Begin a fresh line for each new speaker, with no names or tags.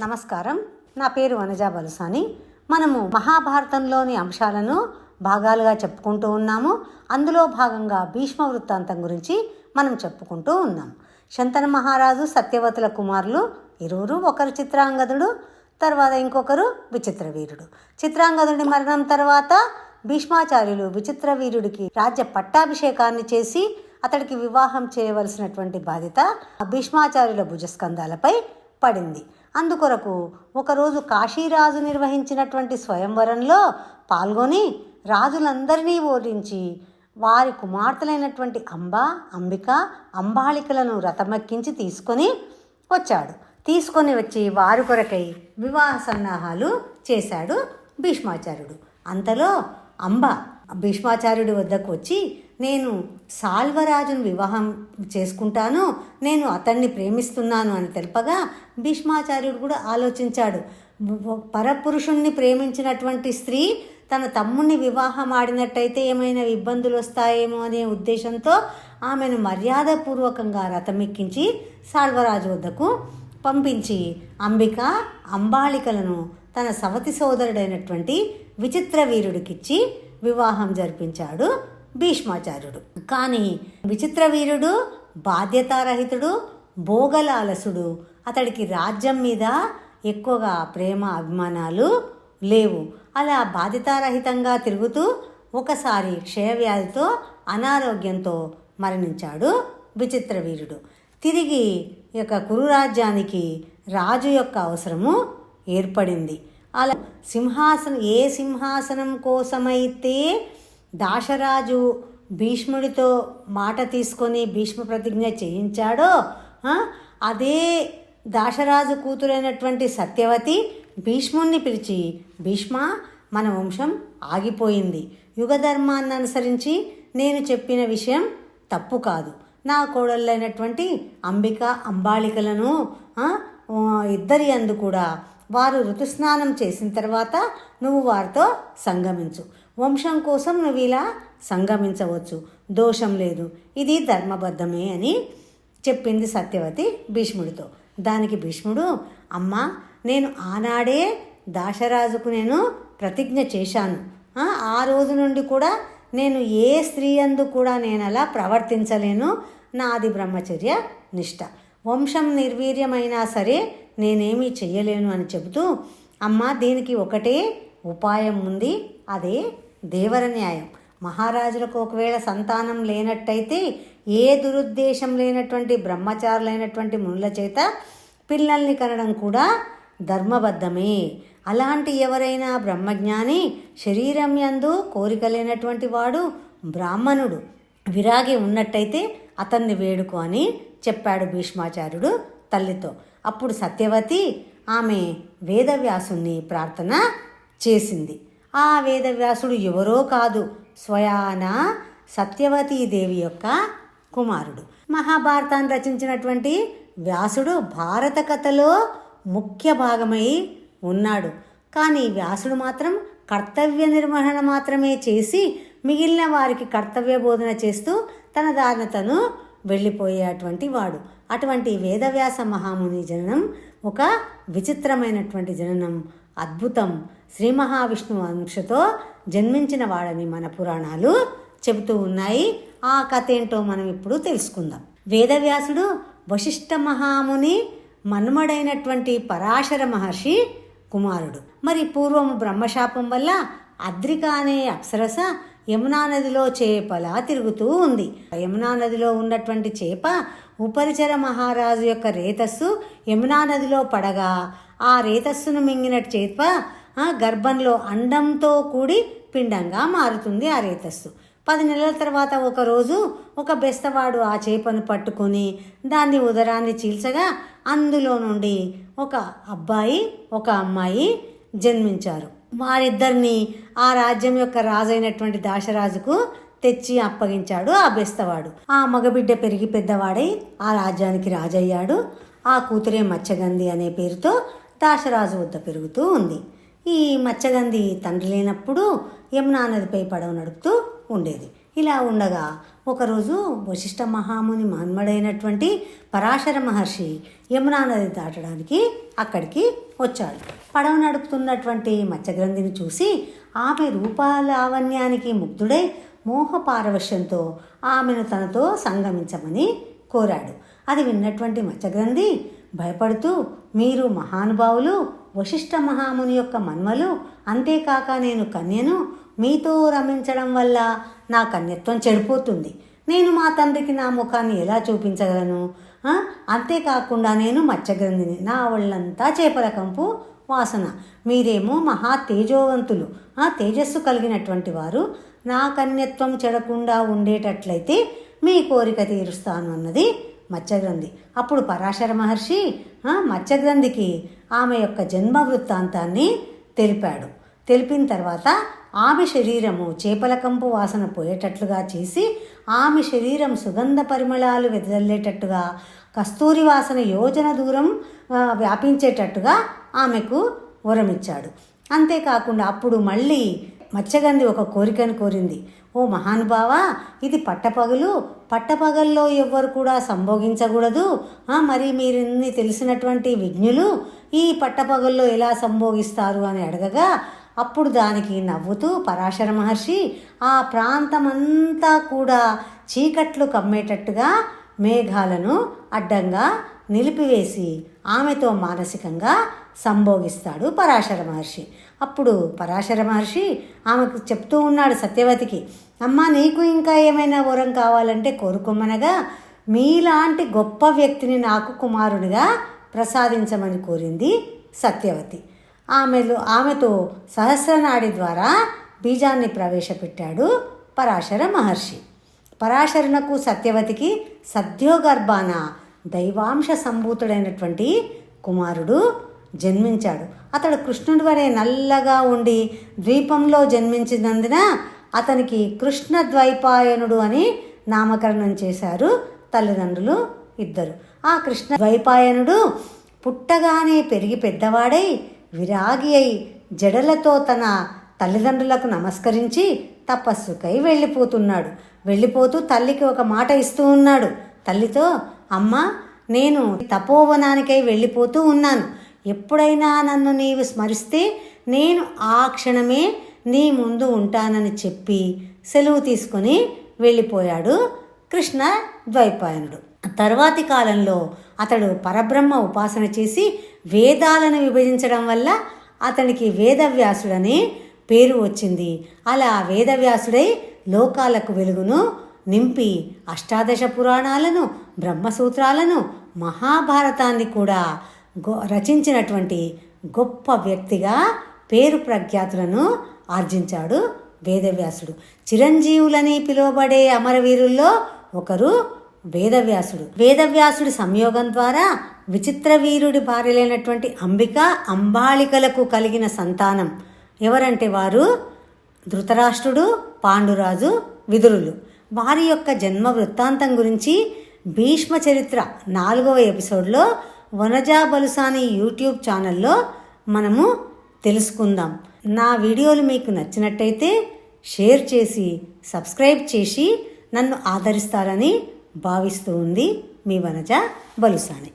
నమస్కారం. నా పేరు వనజా బలుసాని. మనము మహాభారతంలోని అంశాలను భాగాలుగా చెప్పుకుంటూ ఉన్నాము. అందులో భాగంగా భీష్మ వృత్తాంతం గురించి మనం చెప్పుకుంటూ ఉన్నాం. శంతన మహారాజు సత్యవతుల కుమారులు ఇరువురు ఒకరు చిత్రాంగదుడు తర్వాత ఇంకొకరు విచిత్ర వీరుడు. చిత్రాంగదుడి మరణం తర్వాత భీష్మాచార్యులు విచిత్ర వీరుడికి రాజ్య పట్టాభిషేకాన్ని చేసి అతడికి వివాహం చేయవలసినటువంటి బాధ్యత భీష్మాచార్యుల భుజస్కంధాలపై పడింది. అందుకొరకు ఒకరోజు కాశీరాజు నిర్వహించినటువంటి స్వయంవరంలో పాల్గొని రాజులందరినీ ఓడించి వారి కుమార్తెలైనటువంటి అంబ అంబిక అంబాళికలను రథమెక్కించి తీసుకొని వచ్చాడు. తీసుకొని వచ్చి వారి కొరకై వివాహ సన్నాహాలు చేశాడు భీష్మాచార్యుడు. అంతలో అంబ భీష్మాచార్యుడి వద్దకు వచ్చి నేను సాల్వరాజును వివాహం చేసుకుంటాను నేను అతన్ని ప్రేమిస్తున్నాను అని తెలుపగా భీష్మాచార్యుడు కూడా ఆలోచించాడు. పరపురుషుణ్ణి ప్రేమించినటువంటి స్త్రీ తన తమ్ముణ్ణి వివాహం ఆడినట్టయితే ఏమైనా ఇబ్బందులు వస్తాయేమో అనే ఉద్దేశంతో ఆమెను మర్యాదపూర్వకంగా రథమెక్కించి సాల్వరాజు వద్దకు పంపించి అంబిక అంబాళికలను తన సవతి సోదరుడైనటువంటి విచిత్ర వీరుడికిచ్చి వివాహం జరిపించాడు. భీష్మాచార్యుడు. కానీ విచిత్ర వీరుడు బాధ్యతారహితుడు భోగలాలసుడు. అతడికి రాజ్యం మీద ఎక్కువగా ప్రేమ అభిమానాలు లేవు. అలా బాధ్యతారహితంగా తిరుగుతూ ఒకసారి క్షయవ్యాధితో అనారోగ్యంతో మరణించాడు విచిత్ర వీరుడు. తిరిగి యొక్క కురురాజ్యానికి రాజు యొక్క అవసరము ఏర్పడింది. అలా సింహాసనం ఏ సింహాసనం కోసమైతే దాశరాజు భీష్ముడితో మాట తీసుకొని భీష్మ ప్రతిజ్ఞ చేయించాడో అదే దాశరాజు కూతురైనటువంటి సత్యవతి భీష్ముణ్ణి పిలిచి భీష్మ మన వంశం ఆగిపోయింది. యుగధర్మాన్ని అనుసరించి నేను చెప్పిన విషయం తప్పు కాదు. నా కోడళ్ళైనటువంటి అంబిక అంబాళికలను ఇద్దరి అందు కూడా వారు ఋతుస్నానం చేసిన తర్వాత నువ్వు వారితో సంగమించు. వంశం కోసం నువ్వు ఇలా సంగమించవచ్చు. దోషం లేదు. ఇది ధర్మబద్ధమే అని చెప్పింది సత్యవతి భీష్ముడితో. దానికి భీష్ముడు అమ్మ నేను ఆనాడే దాశరాజుకు నేను ప్రతిజ్ఞ చేశాను. ఆ, ఆ రోజు నుండి కూడా నేను ఏ స్త్రీ అందు కూడా నేను అలా ప్రవర్తించలేను. నాది బ్రహ్మచర్య నిష్ట. వంశం నిర్వీర్యమైనా సరే నేనేమీ చెయ్యలేను అని చెబుతూ అమ్మ దీనికి ఒకటే ఉపాయం ఉంది. అదే దేవర న్యాయం. మహారాజులకు ఒకవేళ సంతానం లేనట్టయితే ఏ దురుద్దేశం లేనటువంటి బ్రహ్మచారులైనటువంటి మునుల చేత పిల్లల్ని కనడం కూడా ధర్మబద్ధమే. అలాంటి ఎవరైనా బ్రహ్మజ్ఞాని శరీరం యందు కోరిక లేనటువంటి వాడు బ్రాహ్మణుడు విరాగి ఉన్నట్టయితే అతన్ని వేడుకో అని చెప్పాడు భీష్మాచార్యుడు తల్లితో. అప్పుడు సత్యవతి ఆమె వేదవ్యాసుని ప్రార్థన చేసింది. ఆ వేదవ్యాసుడు ఎవరో కాదు. స్వయాన సత్యవతీదేవి యొక్క కుమారుడు. మహాభారతాన్ని రచించినటువంటి వ్యాసుడు భారత కథలో ముఖ్య భాగమై ఉన్నాడు. కానీ వ్యాసుడు మాత్రం కర్తవ్య నిర్వహణ మాత్రమే చేసి మిగిలిన వారికి కర్తవ్య బోధన చేస్తూ తన దారిన తను వెళ్ళిపోయేటువంటి వాడు. అటువంటి వేదవ్యాస మహాముని జననం ఒక విచిత్రమైనటువంటి జననం. అద్భుతం. శ్రీ మహావిష్ణు అంశతో జన్మించిన వాడని మన పురాణాలు చెబుతూ ఉన్నాయి. ఆ కథ ఏంటో మనం ఇప్పుడు తెలుసుకుందాం. వేదవ్యాసుడు వశిష్ఠ మహాముని మన్మడైనటువంటి పరాశర మహర్షి కుమారుడు. మరి పూర్వం బ్రహ్మశాపం వల్ల అద్రిక అనే అప్సరస యమునా నదిలో చేపలా తిరుగుతూ ఉంది. యమునా నదిలో ఉన్నటువంటి చేప ఉపరిచర మహారాజు యొక్క రేతస్సు యమునా నదిలో పడగా ఆ రేతస్సును మింగిన చేప గర్భంలో అండంతో కూడి పిండంగా మారుతుంది ఆ రేతస్సు. పది నెలల తర్వాత ఒకరోజు ఒక బెస్తవాడు ఆ చేపను పట్టుకొని దాన్ని ఉదరాన్ని చీల్చగా అందులో నుండి ఒక అబ్బాయి ఒక అమ్మాయి జన్మించారు. వారిద్దరిని ఆ రాజ్యం యొక్క రాజైనటువంటి దాశరాజుకు తెచ్చి అప్పగించాడు ఆ బెస్తవాడు. ఆ మగబిడ్డ పెరిగి పెద్దవాడై ఆ రాజ్యానికి రాజయ్యాడు. ఆ కూతురే మచ్చగంది అనే పేరుతో దాశరాజు వద్ద పెరుగుతూ ఉంది. ఈ మచ్చగంధి తండ్రి లేనప్పుడు యమునా నదిపై పడవ నడుపుతూ ఉండేది. ఇలా ఉండగా ఒకరోజు వశిష్ఠ మహాముని మన్మడైనటువంటి పరాశర మహర్షి యమునా నది దాటడానికి అక్కడికి వచ్చాడు. పడవ నడుపుతున్నటువంటి మత్స్యగ్రంథిని చూసి ఆమె రూపాలావణ్యానికి ముగ్ధుడై మోహ పారవశ్యంతో ఆమెను తనతో సంగమించమని కోరాడు. అది విన్నటువంటి మత్స్యగ్రంథి భయపడుతూ మీరు మహానుభావులు వశిష్ఠ మహాముని యొక్క మన్మలు అంతేకాక నేను కన్యను మీతో రమించడం వల్ల నా కన్యత్వం చెడిపోతుంది. నేను మా తండ్రికి నా ముఖాన్ని ఎలా చూపించగలను? అంతేకాకుండా నేను మత్స్యగ్రంథిని. నా ఒళ్ళంతా చేపల కంపు వాసన. మీరేమో మహా తేజోవంతులు. ఆ తేజస్సు కలిగినటువంటి వారు నా కన్యత్వం చెడకుండా ఉండేటట్లయితే మీ కోరిక తీరుస్తాను అన్నది మత్స్యగ్రంథి. అప్పుడు పరాశర మహర్షి మత్స్యగ్రంథికి ఆమె యొక్క జన్మ వృత్తాంతాన్ని తెలిపాడు. తెలిపిన తర్వాత ఆమె శరీరము చేపల కంపు వాసన పోయేటట్లుగా చేసి ఆమె శరీరం సుగంధ పరిమళాలు వెదజల్లేటట్టుగా కస్తూరి వాసన యోజన దూరం వ్యాపించేటట్టుగా ఆమెకు వరమిచ్చాడు. అంతేకాకుండా అప్పుడు మళ్ళీ మత్స్యగంధి ఒక కోరికను కోరింది. ఓ మహానుభావా ఇది పట్టపగలు. పట్టపగల్లో ఎవ్వరు కూడా సంభోగించకూడదు. ఆ, మరి మీరిన్ని తెలిసినటువంటి విజ్ఞులు ఈ పట్టపగల్లో ఎలా సంభోగిస్తారు అని అడగగా అప్పుడు దానికి నవ్వుతూ పరాశర మహర్షి ఆ ప్రాంతమంతా కూడా చీకట్లు కమ్మేటట్టుగా మేఘాలను అడ్డంగా నిలిపివేసి ఆమెతో మానసికంగా సంభోగిస్తాడు పరాశర మహర్షి. అప్పుడు పరాశర మహర్షి ఆమెకు చెప్తూ ఉన్నాడు సత్యవతికి అమ్మ నీకు ఇంకా ఏమైనా వరం కావాలంటే కోరుకోమనగా మీలాంటి గొప్ప వ్యక్తిని నాకు కుమారునిగా ప్రసాదించమని కోరింది సత్యవతి. ఆమెలో ఆమెతో సహస్రనాడి ద్వారా బీజాన్ని ప్రవేశపెట్టాడు పరాశర మహర్షి. పరాశరునకు సత్యవతికి సద్యోగర్భాన దైవాంశ సంభూతుడైనటువంటి కుమారుడు జన్మించాడు. అతడు కృష్ణుడి వరే నల్లగా ఉండి ద్వీపంలో జన్మించినందున అతనికి కృష్ణ ద్వైపాయనుడు అని నామకరణం చేశారు తల్లిదండ్రులు ఇద్దరు. ఆ కృష్ణ ద్వైపాయనుడు పుట్టగానే పెరిగి పెద్దవాడై విరాగి అయి జడలతో తన తల్లిదండ్రులకు నమస్కరించి తపస్సుకై వెళ్ళిపోతున్నాడు. వెళ్ళిపోతూ తల్లికి ఒక మాట ఇస్తూ ఉన్నాడు. తల్లితో అమ్మ నేను తపోవనానికై వెళ్ళిపోతూ ఉన్నాను. ఎప్పుడైనా నన్ను నీవు స్మరిస్తే నేను ఆ క్షణమే నీ ముందు ఉంటానని చెప్పి సెలవు తీసుకొని వెళ్ళిపోయాడు కృష్ణ ద్వైపాయనుడు. తర్వాతి కాలంలో అతడు పరబ్రహ్మ ఉపాసన చేసి వేదాలను విభజించడం వల్ల అతనికి వేదవ్యాసుడనే పేరు వచ్చింది. అలా వేదవ్యాసుడై లోకాలకు వెలుగును నింపి అష్టాదశ పురాణాలను బ్రహ్మసూత్రాలను మహాభారతాన్ని కూడా గొ రచించినటువంటి గొప్ప వ్యక్తిగా పేరు ప్రఖ్యాతులను ఆర్జించాడు వేదవ్యాసుడు. చిరంజీవులని పిలువబడే అమరవీరుల్లో ఒకరు వేదవ్యాసుడు. వేదవ్యాసుడి సంయోగం ద్వారా విచిత్ర వీరుడి భార్యలైనటువంటి అంబిక అంబాళికలకు కలిగిన సంతానం ఎవరంటే వారు? ధృతరాష్ట్రుడు పాండురాజు విదురులు. వారి యొక్క జన్మ వృత్తాంతం గురించి భీష్మ చరిత్ర నాలుగవ ఎపిసోడ్లో వనజా బలుసాని యూట్యూబ్ ఛానల్లో మనము తెలుసుకుందాం. నా వీడియోలు మీకు నచ్చినట్టయితే షేర్ చేసి సబ్స్క్రైబ్ చేసి నన్ను ఆదరిస్తారని భావిస్తూ ఉంది మీ వనజ బలుసాని